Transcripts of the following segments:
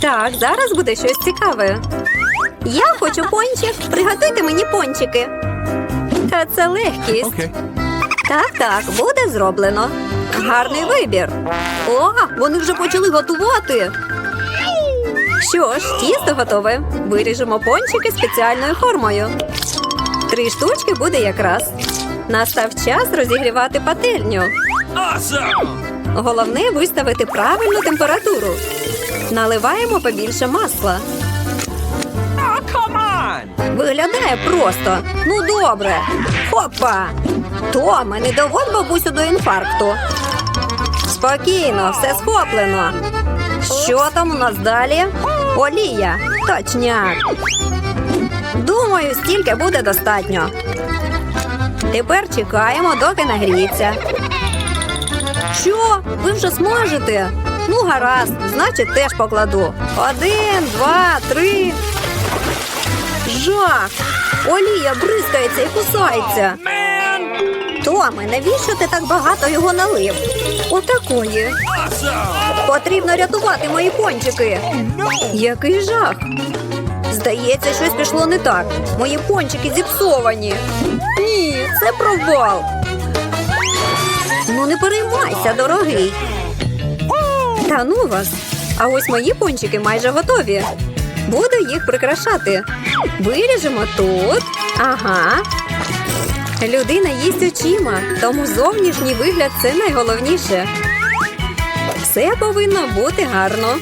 Так, зараз буде щось цікаве. Я хочу пончик. Приготуйте мені пончики. Та це легкість. Okay. Так, так, буде зроблено. Гарний вибір. О, вони вже почали готувати. Що ж, тісто готове. Виріжемо пончики спеціальною формою. Три штучки буде якраз. Настав час розігрівати пательню. Awesome! Головне виставити правильну температуру. Наливаємо побільше масла. Виглядає просто. Ну добре. Хопа! Томе, не доводь бабусю до інфаркту. Спокійно, все схоплено. Що там у нас далі? Олія. Точняк. Думаю, стільки буде достатньо. Тепер чекаємо, доки нагріється. Що? Ви вже смажите? Ну, гаразд, значить, теж покладу. Один, два, три. Жах! Олія бризкається і кусається. Томе, навіщо ти так багато його налив? Отакої. Потрібно рятувати мої пончики. Який жах. Здається, щось пішло не так. Мої пончики зіпсовані. Ні, це провал. Ну не переймайся, дорогий. Та ну вас. А ось мої пончики майже готові. Буду їх прикрашати. Виріжемо тут. Ага. Людина їсть очима, тому зовнішній вигляд це найголовніше. Все повинно бути гарно.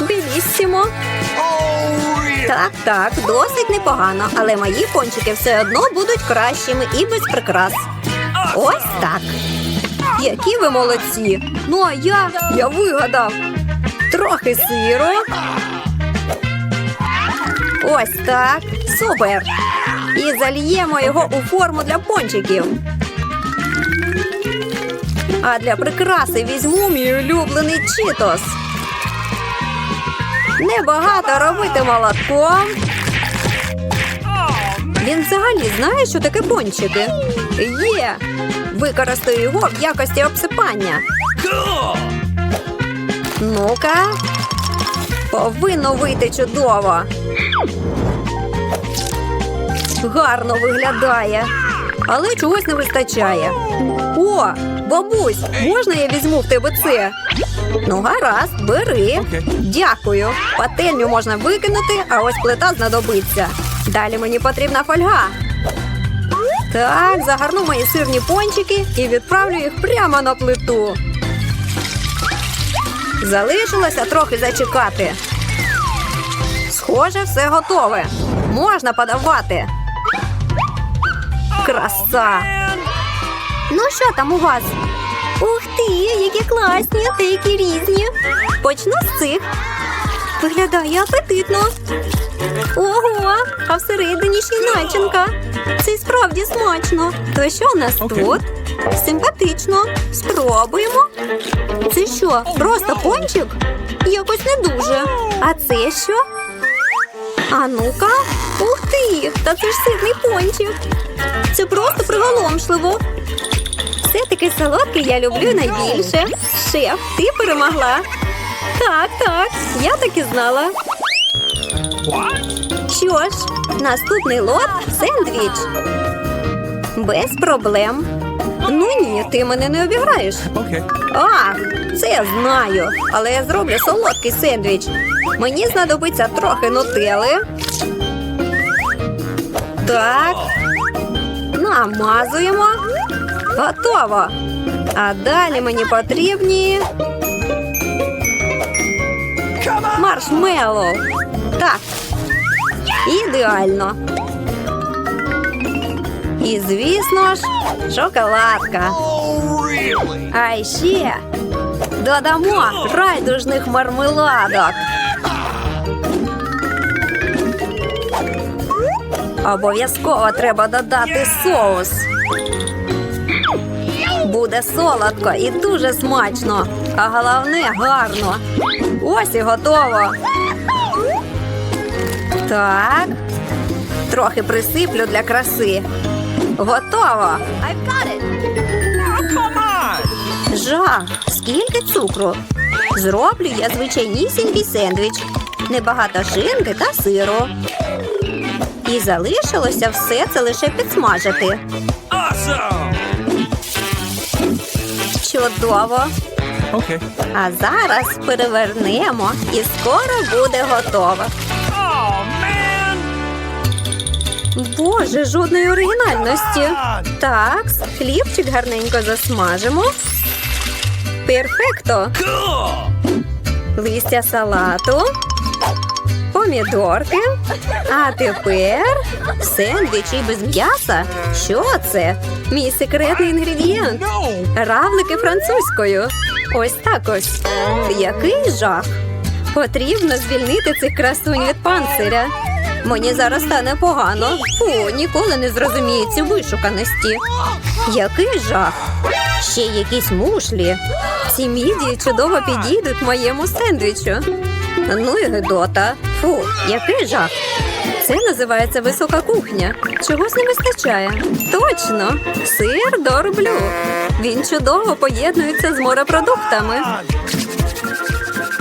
Біліссімо. Так, так, досить непогано, але мої пончики все одно будуть кращими і без прикрас. Ось так. Які ви молодці! Ну а я, я вигадав. Трохи сиру. Ось так. Супер. І зальємо його у форму для пончиків. А для прикраси візьму мій улюблений читос. Небагато робити молотком. Він взагалі знає, що таке пончики. Є. Використаю його в якості обсипання. Ну-ка. Повинно вийти чудово. Гарно виглядає, але чогось не вистачає. О, бабусь, можна я візьму в тебе це? Ну, гаразд, бери. Дякую. Пательню можна викинути, а ось плита знадобиться. Далі мені потрібна фольга. Так, загарну мої сирні пончики і відправлю їх прямо на плиту. Залишилося трохи зачекати. Схоже, все готове. Можна подавати. Краса. Ну що там у вас? Ух ти, які класні та які різні. Почну з цих. Виглядає апетитно. Ого, а всередині ще й начинка. Це й справді смачно. То що у нас Окей. тут? Симпатично. Спробуємо. Це що, просто пончик? Якось не дуже. А це що? А ну-ка. Ух ти! Та це ж сирний пончик. Це просто приголомшливо. Все-таки солодке я люблю найбільше. Шеф, ти перемогла. Так, так, я так і знала. Що ж, наступний лот сендвіч. Без проблем. Ну ні, ти мене не обіграєш. Okay. А, це я знаю, але я зроблю солодкий сендвіч. Мені знадобиться трохи нутели. Так. Намазуємо. Готово. А далі мені потрібні маршмеллоу. Так. Ідеально. І, звісно ж, шоколадка. Oh. А ще додамо райдужних мармеладок. Обов'язково треба додати соус. Буде солодко і дуже смачно, а головне гарно. Ось і готово. Так. Трохи присиплю для краси. Готово. Oh, come on! Жах, скільки цукру? Зроблю я звичайнісінький сендвіч. Небагато шинки та сиру. І залишилося все це лише підсмажити. Awesome. Чудово! Okay. А зараз перевернемо і скоро буде готово. Боже, жодної оригінальності. Так, хлібчик гарненько засмажимо. Перфекто. Листя салату, помідорки. А тепер сендвічі без м'яса. Що це? Мій секретний інгредієнт. Равлики французькою. Ось так ось. Який жах. Потрібно звільнити цих красунь від панциря. Мені зараз стане погано. Фу, ніколи не зрозумію ці вишуканості. Який жах. Ще якісь мушлі. Ці мідії чудово підійдуть моєму сендвічу. Ну і гидота. Фу, який жах. Це називається висока кухня. Чогось не вистачає. Точно, сир дорблю. Він чудово поєднується з морепродуктами.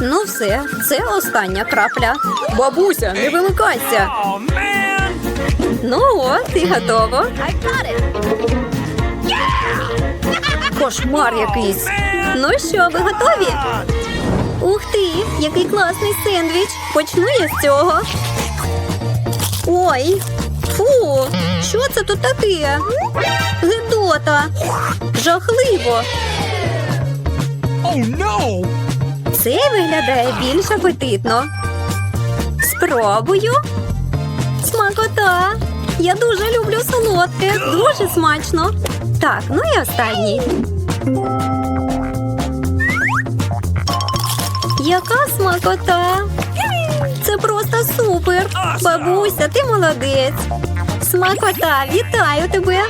Ну все, це остання крапля. Бабуся, не вимикайся. Ну от, і готово. Кошмар якийсь. Ну що, ви готові? Ух ти, який класний сендвіч. Почну я з цього. Ой, фу, що це тут таке? Гидота. Жахливо. Oh no. Це виглядає більш апетитно. Спробую. Смакота. Я дуже люблю солодке. Дуже смачно. Так, ну і останній. Яка смакота? Це просто супер. Бабуся, ти молодець. Смакота, вітаю тебе.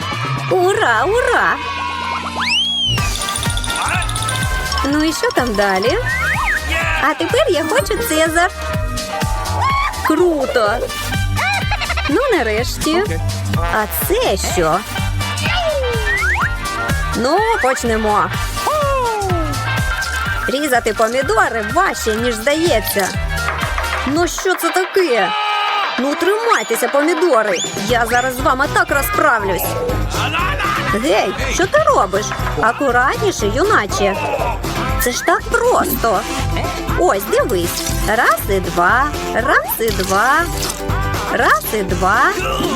Ура, ура! Ну і що там далі? А тепер я хочу Цезар. Круто. Ну, нарешті. А це що? Ну, почнемо. Різати помідори важче, ніж здається. Ну, що це таке? Ну, тримайтеся, помідори. Я зараз з вами так розправлюсь. Гей, що ти робиш? Акуратніше, юначе. Це ж так просто. Ось, дивись. Раз і два, раз і два, раз і два.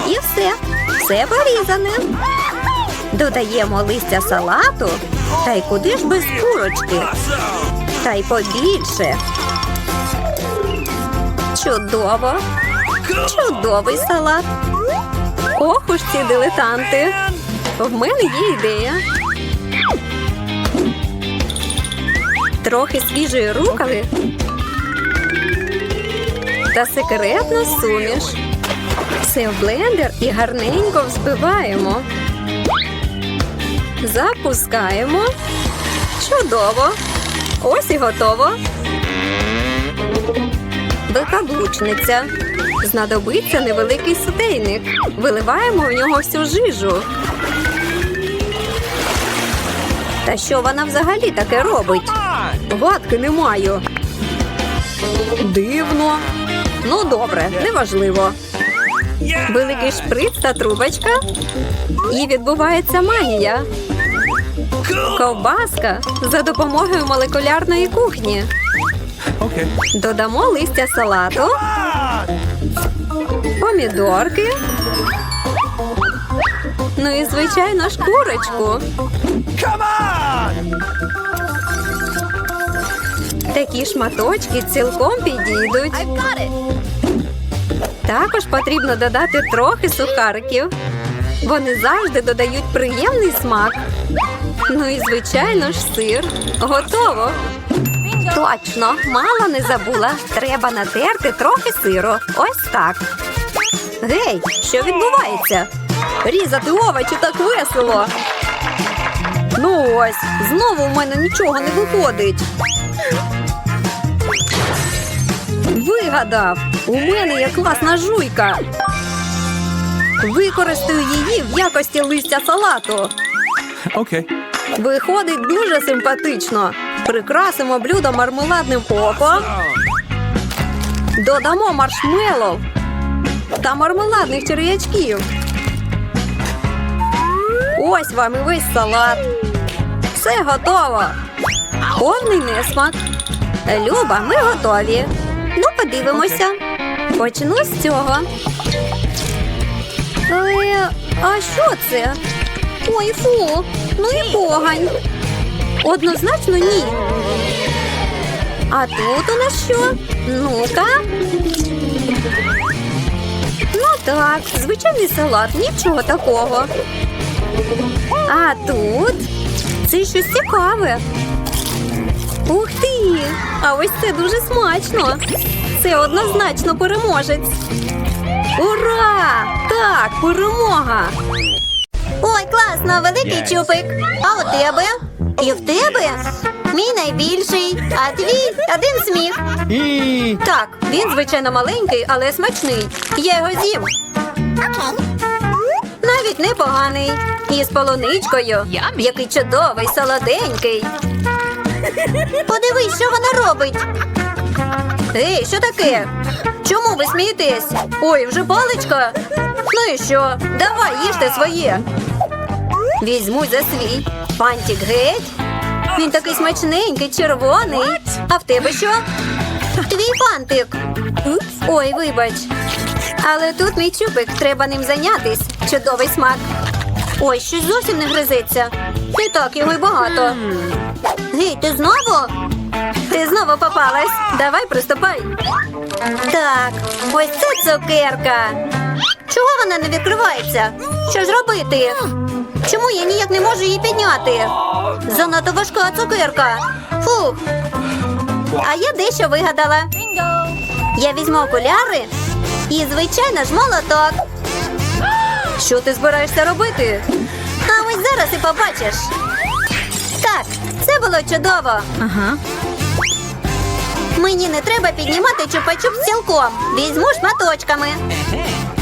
І все. Все порізане. Додаємо листя салату. Та й куди ж без курочки? Та й побільше. Чудово. Чудовий салат. Ох уж ці дилетанти. В мене є ідея. Трохи свіжої рукави та секретна суміш. Все в блендер і гарненько взбиваємо. Запускаємо. Чудово. Ось і готово. Викаблучниця. Знадобиться невеликий сотейник. Виливаємо в нього всю жижу. Та що вона взагалі таке робить? Гадки не маю. Дивно. Ну, добре, неважливо. Великий шприц та трубочка. І відбувається магія. Ковбаска за допомогою молекулярної кухні. Додамо листя салату, помідорки. Ну і звичайно ж курочку. Такі шматочки цілком підійдуть. Також потрібно додати трохи сухариків. Вони завжди додають приємний смак. Ну і звичайно ж сир. Готово. Точно, мало не забула. Треба натерти трохи сиру. Ось так. Гей, що відбувається? Різати овочі так весело. Ну ось, знову в мене нічого не виходить. Вигадав! У мене є класна жуйка. Використаю її в якості листя салату. Okay. Виходить дуже симпатично. Прикрасимо блюдо мармеладним оком. Додамо маршмеллоу та мармеладних черв'ячків. Ось вам і весь салат. Все готово. Повний несмак. Люба, ми готові. Ну, подивимося. Почну з цього. Але, а що це? Ой, фу, ну і погань. Однозначно ні. А тут у нас що? Ну-ка. Ну так, звичайний салат, нічого такого. А тут це щось цікаве. А ось це дуже смачно. Це однозначно переможець. Ура! Так, перемога! Ой, класно, великий чупик. А у тебе? І в тебе? Мій найбільший, а твій один сміх. Так, він звичайно маленький, але смачний. Я його з'їм. Навіть непоганий. І з полуничкою. Який чудовий, солоденький. Подивись, що вона робить. Ей, що таке? Чому ви смієтесь? Ой, вже паличка. Ну і що? Давай, їжте своє. Візьму за свій. Фантик геть. Він такий смачненький, червоний. А в тебе що? Твій фантик. Ой, вибач. Але тут мій чупик, треба ним зайнятись. Чудовий смак. Ой, щось зовсім не гризеться. І так його й багато. Гей, ти знову? Ти знову попалась. Давай приступай. Так, ось це цукерка. Чого вона не відкривається? Що ж робити? Чому я ніяк не можу її підняти? Занадто важка цукерка. Фух. А я дещо вигадала. Я візьму окуляри і, звичайно ж, молоток. Що ти збираєшся робити? А ось зараз і побачиш. Так, було чудово. Ага. Мені не треба піднімати чупа-чуп цілком. Візьму шматочками.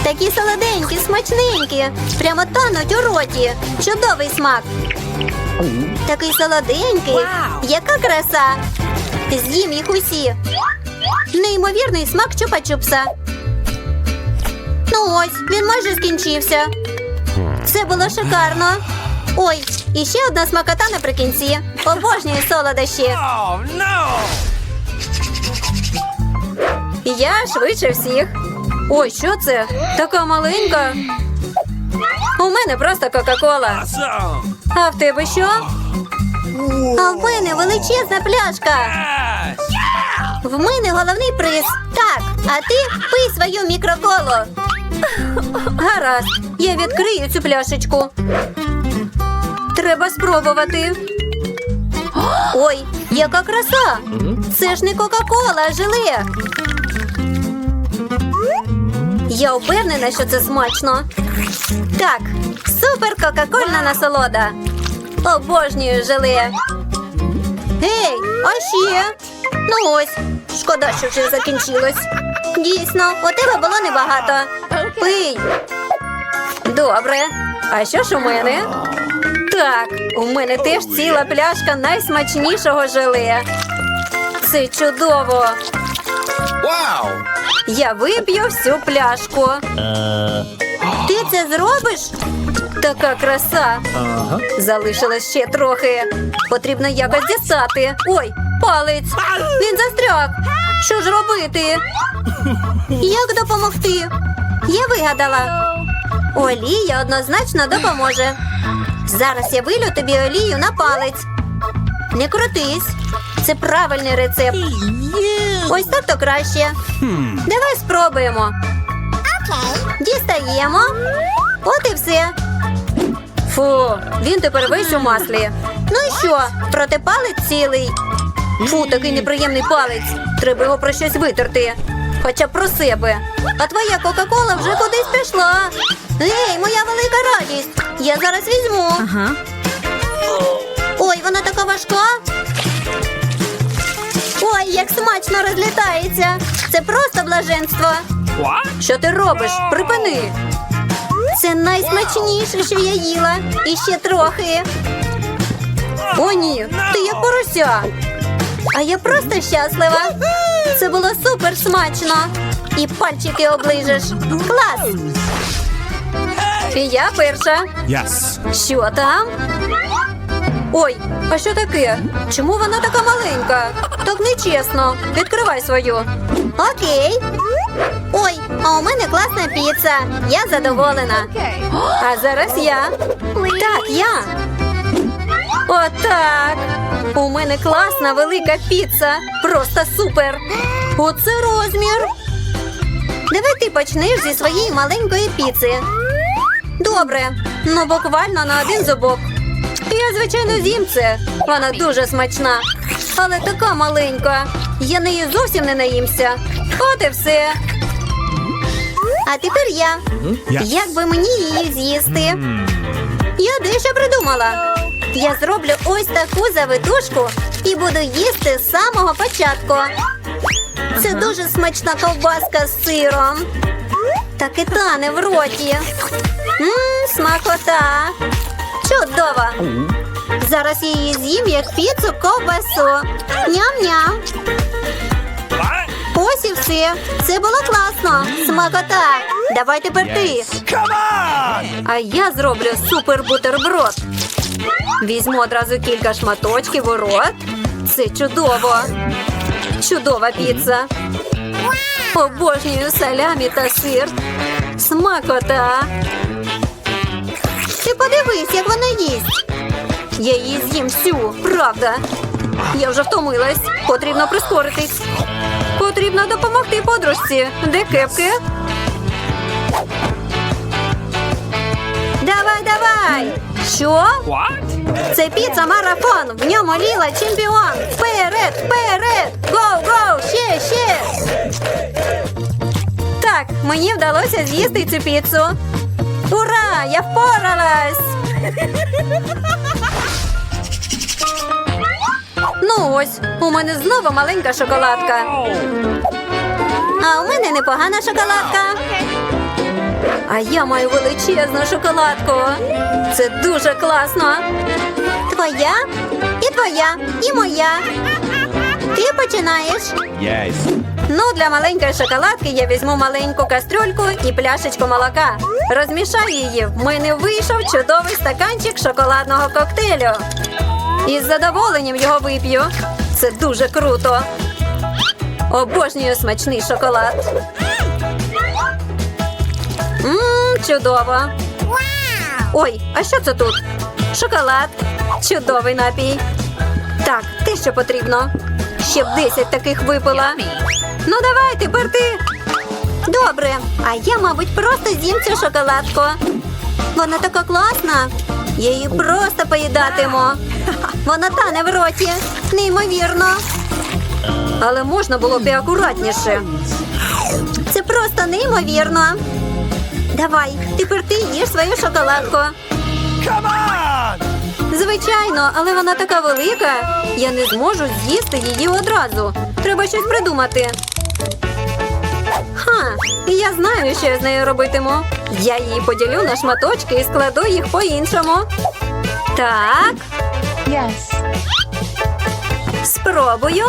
Такі солоденькі, смачненькі. Прямо тануть у роті. Чудовий смак. Такий солоденький. Яка краса. З'їм їх усі. Неймовірний смак чупа-чупса. Ну ось, він майже скінчився. Це було шикарно. Ой, і ще одна смакота наприкінці. Обожнюю солодощі. Oh no! Я швидше всіх. Ой, що це? Така маленька. У мене просто Кока-Кола. А в тебе що? А в мене величезна пляшка. В мене головний приз. Так, а ти пий свою мікроколу. Гаразд, я відкрию цю пляшечку. Треба спробувати. Ой, яка краса! Це ж не Кока-Кола, а желе. Я впевнена, що це смачно. Так, супер кока-кольна насолода. Обожнюю желе. Гей, а ще? Ну ось, шкода, що вже закінчилось. Дійсно, у тебе було небагато. Пий. Добре. А що ж у мене? Так, у мене теж ціла пляшка найсмачнішого желе. Це чудово. Wow! Я вип'ю всю пляшку. Ти це зробиш? Така краса. Залишилось ще трохи. Потрібно якось дістати. Ой, палець. Він застряг. Що ж робити? Як допомогти? Я вигадала. Олія однозначно допоможе. Зараз я вилю тобі олію на палець. Не крутись. Це правильний рецепт. Ось так то краще. Давай спробуємо. Дістаємо. От і все. Фу, він тепер весь у маслі. Ну і що? Проте палець цілий. Фу, такий неприємний палець. Треба його про щось витерти. Хоча б про себе. А твоя Кока-Кола вже кудись пішла. Ей, моя велика радість. Я зараз візьму. Ага. Ой, вона така важка. Ой, як смачно розлітається. Це просто блаженство. Що ти робиш? Припини. Це найсмачніше, що я їла. І ще трохи. О, ні, ти як порося. А я просто щаслива. Це було супер смачно. І пальчики оближеш. Клас! І я перша. Yes. Що там? Ой, а що таке? Чому вона така маленька? Так нечесно. Відкривай свою. Окей. Ой, а у мене класна піца. Я задоволена. А зараз я. Так, я. Отак. У мене класна велика піца. Просто супер. Оце розмір. Давай ти почнеш зі своєї маленької піци. Добре, ну буквально на один зубок. Я, звичайно, з'їм це. Вона дуже смачна, але така маленька. Я неї зовсім не наїмся. От і все. А тепер я. Як би мені її з'їсти? Я дещо придумала. Я зроблю ось таку завитушку і буду їсти з самого початку. Це дуже смачна ковбаска з сиром. Так і тане в роті. Мм, смакота. Чудово. Зараз я її з'їм як піцу ковбасу. Ням-ням. Ось і все. Це було класно. Смакота. Давай тепер ти. А я зроблю супер бутерброд. Візьму одразу кілька шматочків у рот. Це чудово. Чудова піца. Обожнюю салямі та сир. Смакота. Ти подивись, як вона їсть. Я її з'їм всю, правда. Я вже втомилась. Потрібно прискоритись. Потрібно допомогти подружці. Де кепки? Давай, давай! Що? What? Це піца марафон. В ньому ліла чемпіон. Вперед, вперед! Гоу, гоу! Ще, ще! Так, мені вдалося з'їсти цю піцу. Ура! Я впоралась! Ну ось, у мене знову маленька шоколадка. А у мене непогана шоколадка. А я маю величезну шоколадку. Це дуже класно. Твоя і твоя, і моя. Ти починаєш. Yes. Ну, для маленької шоколадки я візьму маленьку кастрюльку і пляшечку молока. Розмішаю її. В мене вийшов чудовий стаканчик шоколадного коктейлю. І з задоволенням його вип'ю. Це дуже круто. Обожнюю смачний шоколад. Мм, чудово. Ой, а що це тут? Шоколад. Чудовий напій. Так, те, що потрібно. Ще б 10 таких випила. Ну давай, тепер ти. Добре, а я, мабуть, просто з'їм цю шоколадку. Вона така класна. Я її просто поїдатиму. Вона тане в роті. Неймовірно. Але можна було б і акуратніше. Це просто неймовірно. Давай, тепер ти їж свою шоколадку. Come on! Звичайно, але вона така велика. Я не зможу з'їсти її одразу. Треба щось придумати. Ха, я знаю, що я з нею робитиму. Я її поділю на шматочки і складу їх по-іншому. Так, Yes. спробую.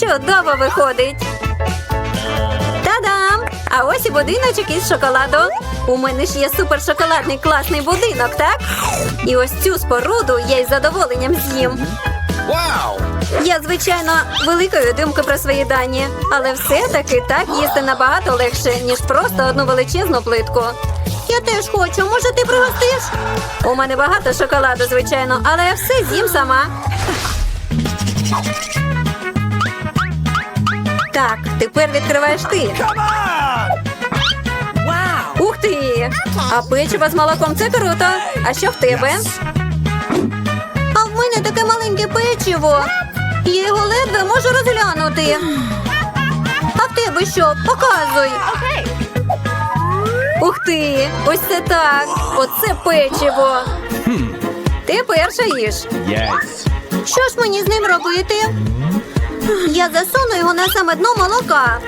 Чудово виходить. Та-дам! А ось і будиночок із шоколаду. У мене ж є супер шоколадний класний будинок, так? І ось цю споруду я із задоволенням з'їм. Wow! Я, звичайно, великої думки про свої дані, але все-таки так їсти набагато легше, ніж просто одну величезну плитку. Я теж хочу, може, ти пригостиш? У мене багато шоколаду, звичайно, але я все з'їм сама. Так, тепер відкриваєш ти. Ти! А печиво з молоком це круто. А що в тебе? А в мене таке маленьке печиво. Я його ледве можу розглянути. А в тебе що? Показуй. Ух ти! Ось це так. Оце печиво. Ти перша їж. Yes. Що ж мені з ним робити? Я засуну його на саме дно молока.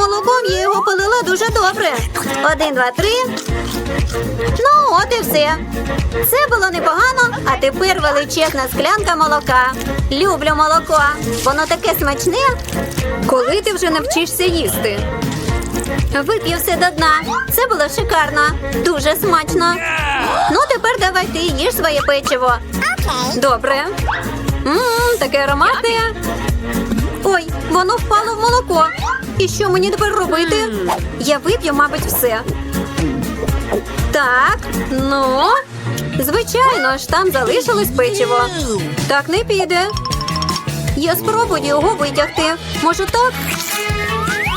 Молоком я його полила дуже добре. Один, два, три. Ну, от і все. Це було непогано, а тепер величезна склянка молока. Люблю молоко. Воно таке смачне. Коли ти вже навчишся їсти? Вип'ю все до дна. Це було шикарно. Дуже смачно. Ну, тепер давай ти їж своє печиво. Добре. Ммм, таке ароматне. Ой, воно впало в молоко. І що мені тепер робити? Я вип'ю, мабуть, все. Так, ну. Звичайно ж, там залишилось печиво. Так не піде. Я спробую його витягти. Може так?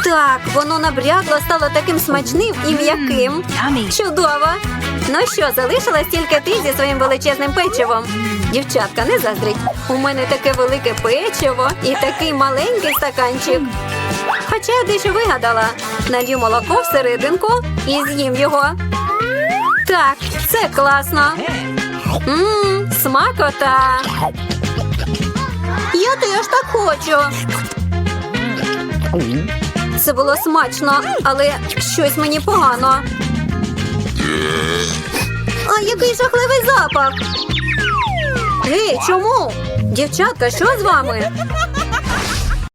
Так, воно набрядло, стало таким смачним і м'яким. Чудово! Ну що, залишилась тільки ти зі своїм величезним печивом. Дівчатка, не заздріть. У мене таке велике печиво і такий маленький стаканчик. Хоча я дещо вигадала. Налью молоко всерединку і з'їм його. Так, це класно. Ммм, смакота. Я теж так хочу. Це було смачно, але щось мені погано. А який жахливий запах. Гей, чому? Дівчатка, що з вами?